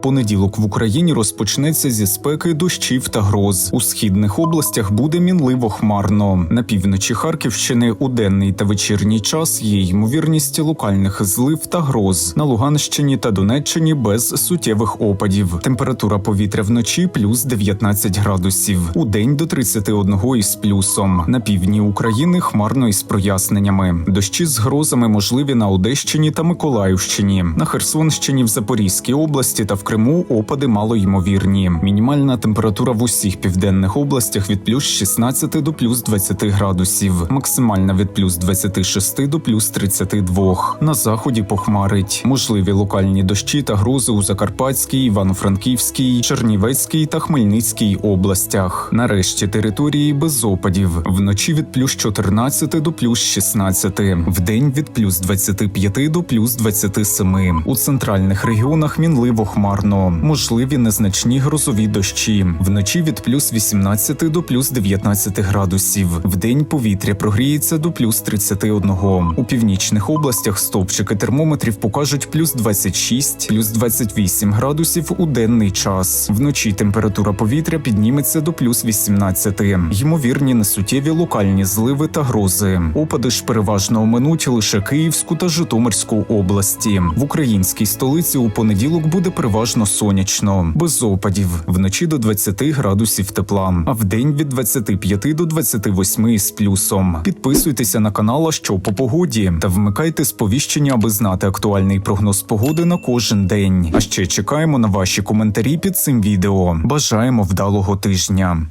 понеділок в Україні розпочнеться зі спеки дощів та гроз. У східних областях буде мінливо хмарно. На півночі Харківщини у денний та вечірній час є ймовірність локальних злив та гроз. На Луганщині та Донеччині без суттєвих опадів. Температура повітря вночі плюс 19 градусів. У день до 31 із плюсом. На півдні України хмарно із проясненнями. Дощі з грозами можливі на Одещині та Миколаївщині. На Херсонщині в Запорізькій області та в Криму опади малоймовірні. Мінімальна температура в усіх південних областях від плюс 16 до плюс 20 градусів, максимальна від плюс 26 до плюс 32. На заході похмарить. Можливі локальні дощі та грози у Закарпатській, Івано-Франківській, Чернівецькій та Хмельницькій областях. Нарешті території без опадів. Вночі від плюс 14 до плюс 16, вдень від плюс 25 до плюс 27. У центральних регіонах мінливо хмарно, можливі незначні грозові дощі. Вночі від плюс 18 до плюс 19 градусів. Вдень повітря прогріється до плюс 31. У північних областях стовпчики термометрів покажуть плюс 26, плюс 28 градусів у денний час. Вночі температура повітря підніметься до плюс 18. Ймовірні несуттєві локальні зливи та грози. Опади ж переважно оминуть лише Київську та Житомирську області. В українській столиці у понеділок буде переважно сонячно, без опадів. Вночі до 20 градусів тепла, а в день від 25 до 28 з плюсом. Підписуйтеся на канал, «А що по погоді та вмикайте сповіщення, аби знати актуальний прогноз погоди на кожен день. А ще чекаємо на ваші коментарі під цим відео. Бажаємо вдалого тижня.